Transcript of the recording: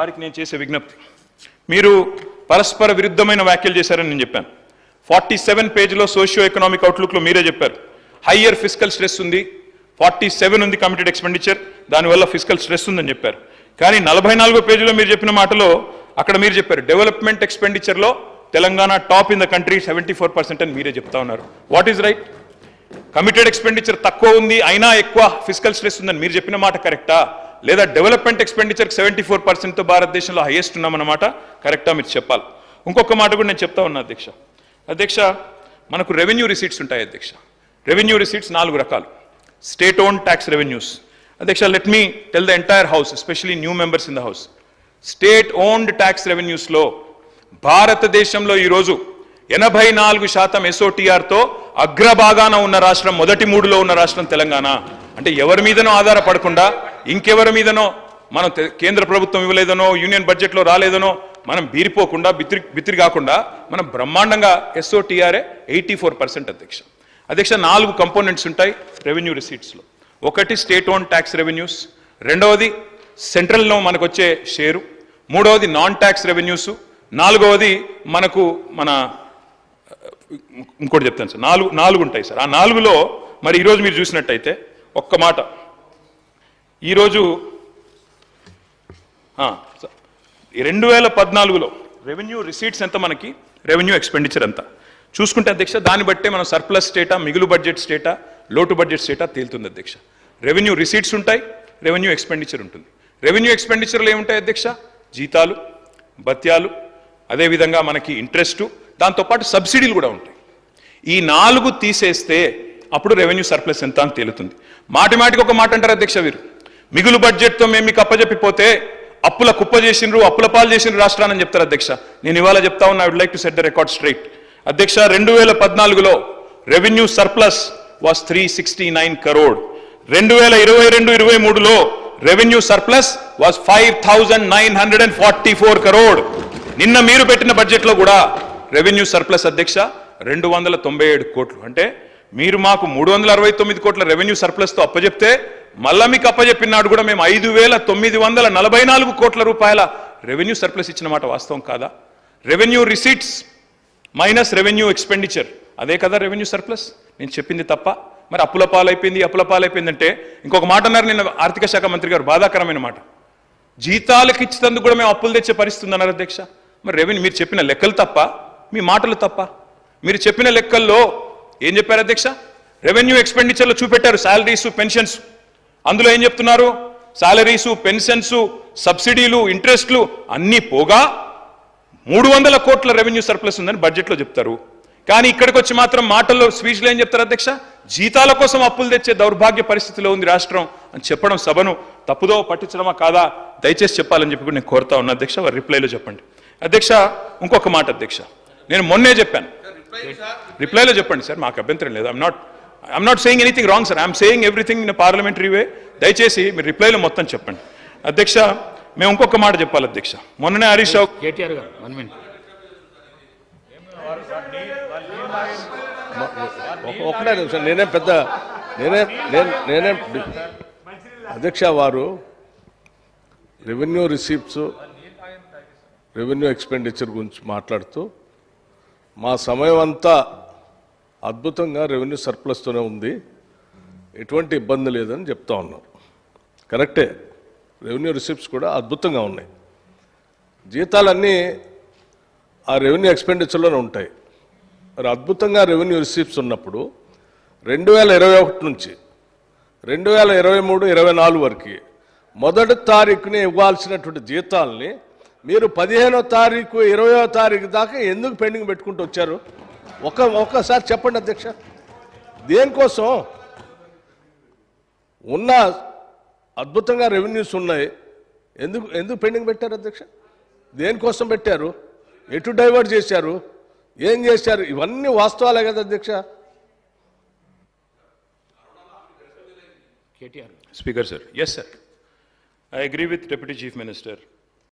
వారికి నేను చేసే విజ్ఞప్తి. మీరు పరస్పర విరుద్ధమైన వ్యాఖ్యలు చేశారని నేను చెప్పాను. ఫార్టీ సెవెన్ పేజ్లో సోషియో ఎకనామిక్ అవుట్లుక్లో మీరే చెప్పారు. హయ్యర్ ఫిజికల్ స్ట్రెస్ ఉంది ఫార్టీ సెవెన్ ఉంది కమిటెడ్ ఎక్స్పెండిచర్ దానివల్ల ఫిజికల్ స్ట్రెస్ ఉందని చెప్పారు. కానీ నలభై నాలుగో పేజీలో మీరు చెప్పిన మాటలో అక్కడ మీరు చెప్పారు development ఎక్స్పెండిచర్లో Telangana top in the country seventy four percent అని మీరే చెప్తా ఉన్నారు. What is right committed expenditure తక్కువ ఉంది అయినా ఎక్కువ ఫిజికల్ స్ట్రెస్ ఉందని మీరు చెప్పిన మాట కరెక్టా? లేదా డెవలప్మెంట్ ఎక్స్పెండిచర్ సెవెంటీ ఫోర్ పర్సెంట్తో భారతదేశంలో హైయెస్ట్ ఉన్నామన్నమాట. కరెక్టా మీరు చెప్పాలి. ఇంకొక మాట కూడా నేను చెప్తా ఉన్నా అధ్యక్ష. అధ్యక్ష మనకు రెవెన్యూ రిసీట్స్ ఉంటాయి అధ్యక్ష. రెవెన్యూ రిసీట్స్ నాలుగు రకాలు. స్టేట్ ఓన్ ట్యాక్స్ రెవెన్యూస్ అధ్యక్ష let me tell the entire house especially new members in the house state owned tax రెవెన్యూస్లో భారతదేశంలో ఈరోజు ఎనభై నాలుగు శాతం ఎస్ఓటీఆర్తో అగ్రభాగాన ఉన్న రాష్ట్రం మొదటి మూడులో ఉన్న రాష్ట్రం తెలంగాణ. అంటే ఎవరి మీదనో ఆధారపడకుండా ఇంకెవరి మీదనో మనం కేంద్ర ప్రభుత్వం ఇవ్వలేదనో యూనియన్ బడ్జెట్లో రాలేదనో మనం బీరిపోకుండా బిత్రి బిత్రి కాకుండా మనం బ్రహ్మాండంగా ఎస్ఓటీఆర్ఏ ఎయిటీ ఫోర్ పర్సెంట్ అధ్యక్ష. అధ్యక్ష నాలుగు కంపోనెంట్స్ ఉంటాయి రెవెన్యూ రిసీట్స్లో. ఒకటి స్టేట్ ఓన్ ట్యాక్స్ రెవెన్యూస్ రెండవది సెంట్రల్లో మనకు వచ్చే షేరు మూడవది నాన్ ట్యాక్స్ రెవెన్యూస్ నాలుగవది మనకు మన ఇంకోటి చెప్తాను సార్ నాలుగు నాలుగు ఉంటాయి సార్. ఆ నాలుగులో మరి ఈరోజు మీరు చూసినట్టయితే ఒక్క మాట ఈరోజు ఈ రెండు వేల పద్నాలుగులో రెవెన్యూ రిసీట్స్ ఎంత మనకి? రెవెన్యూ ఎక్స్పెండిచర్ ఎంత? చూసుకుంటే అధ్యక్ష దాన్ని బట్టే మనం సర్ప్లస్ స్టేటా మిగులు బడ్జెట్ స్టేటా లోటు బడ్జెట్ స్టేటా తేలుతుంది అధ్యక్ష. రెవెన్యూ రిసీట్స్ ఉంటాయి రెవెన్యూ ఎక్స్పెండిచర్ ఉంటుంది. రెవెన్యూ ఎక్స్పెండిచర్లు ఏముంటాయి అధ్యక్ష? జీతాలు భత్యాలు అదేవిధంగా మనకి ఇంట్రెస్టు దాంతోపాటు సబ్సిడీలు కూడా ఉంటాయి. ఈ నాలుగు తీసేస్తే అప్పుడు రెవెన్యూ సర్ప్లస్ ఎంత అని తేలుతుంది. మాటి మాటికి ఒక మాట అంటారు అధ్యక్ష వీరు? మిగులు బడ్జెట్తో మేము మీకు అప్పజెప్పిపోతే అప్పుల కుప్ప చేసిండ్రు అప్పుల పాలు చేసిండ్రు రాష్ట్రాన్ని చెప్తారు అధ్యక్ష. నేను ఇవాళ చెప్తా ఉన్నా I would like to set the record straight అధ్యక్ష రెండు వేల పద్నాలుగులో revenue surplus was three sixty nine crore రెండు వేల ఇరవై రెండు ఇరవై మూడులో revenue surplus was five thousand nine hundred and forty four crore నిన్న మీరు పెట్టిన బడ్జెట్లో కూడా రెవెన్యూ సర్ప్లస్ అధ్యక్ష రెండు వందల తొంభై ఏడు కోట్లు. అంటే మీరు మాకు మూడు వందల అరవై తొమ్మిది కోట్ల రెవెన్యూ సర్ప్లస్తో అప్పజెప్తే మళ్ళా మీకు అప్పజెప్పినాడు కూడా మేము ఐదు వేల తొమ్మిది వందల నలభై నాలుగు కోట్ల రూపాయల రెవెన్యూ సర్ప్లస్ ఇచ్చిన మాట వాస్తవం కాదా? Revenue receipts minus revenue expenditure అదే కదా రెవెన్యూ సర్ప్లస్ నేను చెప్పింది తప్ప. మరి అప్పుల పాలైపోయింది అప్పుల పాలైపోయిందంటే ఇంకొక మాట అన్నారు నిన్న ఆర్థిక శాఖ మంత్రి గారు బాధాకరమైన మాట. జీతాలకు ఇచ్చినందుకు కూడా మేము అప్పులు తెచ్చే పరిస్థితి ఉందన్నారు అధ్యక్ష. మరి రెవెన్యూ మీరు చెప్పిన లెక్కలు తప్ప మీ మాటలు తప్ప. మీరు చెప్పిన లెక్కల్లో ఏం చెప్పారు అధ్యక్ష? రెవెన్యూ ఎక్స్పెండిచర్లో చూపెట్టారు శాలరీస్ పెన్షన్స్ అందులో ఏం చెప్తున్నారు? శాలరీస్ పెన్షన్స్ సబ్సిడీలు ఇంట్రెస్ట్లు అన్నీ పోగా మూడు వందల కోట్ల రెవెన్యూ సర్ప్లస్ ఉందని బడ్జెట్లో చెప్తారు. కానీ ఇక్కడికి వచ్చి మాత్రం మాటల్లో స్పీచ్లో ఏం చెప్తారు అధ్యక్ష? జీతాల కోసం అప్పులు తెచ్చే దౌర్భాగ్య పరిస్థితిలో ఉంది రాష్ట్రం అని చెప్పడం సభను తప్పుదో పట్టించడమా కాదా దయచేసి చెప్పాలని చెప్పి నేను కోరుతా ఉన్నా అధ్యక్ష. వారి రిప్లైలో చెప్పండి. అధ్యక్ష ఇంకొక మాట అధ్యక్ష. నేను మొన్నే చెప్పాను. రిప్లైలో చెప్పండి సార్ మాకు అభ్యంతరం లేదు. I'm not I'm not saying anything wrong sir I'm saying everything in parliamentary way దయచేసి మీరు రిప్లైలో మొత్తం చెప్పండి. అధ్యక్ష మేము ఇంకొక మాట చెప్పాలి అధ్యక్ష. మొన్ననే హరీష్ రావు కేటీఆర్ గారు వన్ మినిట్ ఒక- ఒకటే నిమిషం నేనే పెద్ద నేనే నేను నేనే అధ్యక్ష వారు రెవెన్యూ రిసీప్ట్స్ రెవెన్యూ ఎక్స్పెండిచర్ గురించి మాట్లాడుతూ మా సమయం అంతా అద్భుతంగా రెవెన్యూ సర్ప్లస్తోనే ఉంది. ఎటువంటి ఇబ్బంది లేదని చెప్తా ఉన్నారు. కరెక్టే. రెవెన్యూ రిసిప్ట్స్ కూడా అద్భుతంగా ఉన్నాయి. జీతాలన్నీ ఆ రెవెన్యూ ఎక్స్పెండిచర్లోనే ఉంటాయి. మరి అద్భుతంగా రెవెన్యూ రిసీప్ట్స్ ఉన్నప్పుడు రెండు వేల ఇరవై ఒకటి నుంచి రెండు వేల ఇరవై మూడు ఇరవై నాలుగు వరకు మొదటి తారీఖుని ఇవ్వాల్సినటువంటి జీతాలని మీరు పదిహేనో తారీఖు ఇరవయో తారీఖు దాకా ఎందుకు పెండింగ్ పెట్టుకుంటూ వచ్చారు? ఒక ఒక్కసారి చెప్పండి అధ్యక్ష. దేనికోసం? ఉన్న అద్భుతంగా రెవెన్యూస్ ఉన్నాయి. ఎందుకు ఎందుకు పెండింగ్ పెట్టారు అధ్యక్ష? దేనికోసం పెట్టారు? ఎటు డైవర్ట్ చేశారు? ఏం చేశారు? ఇవన్నీ వాస్తవాలే కదా అధ్యక్ష. KTR Speaker, sir. Yes, sir. I agree with Deputy Chief Minister.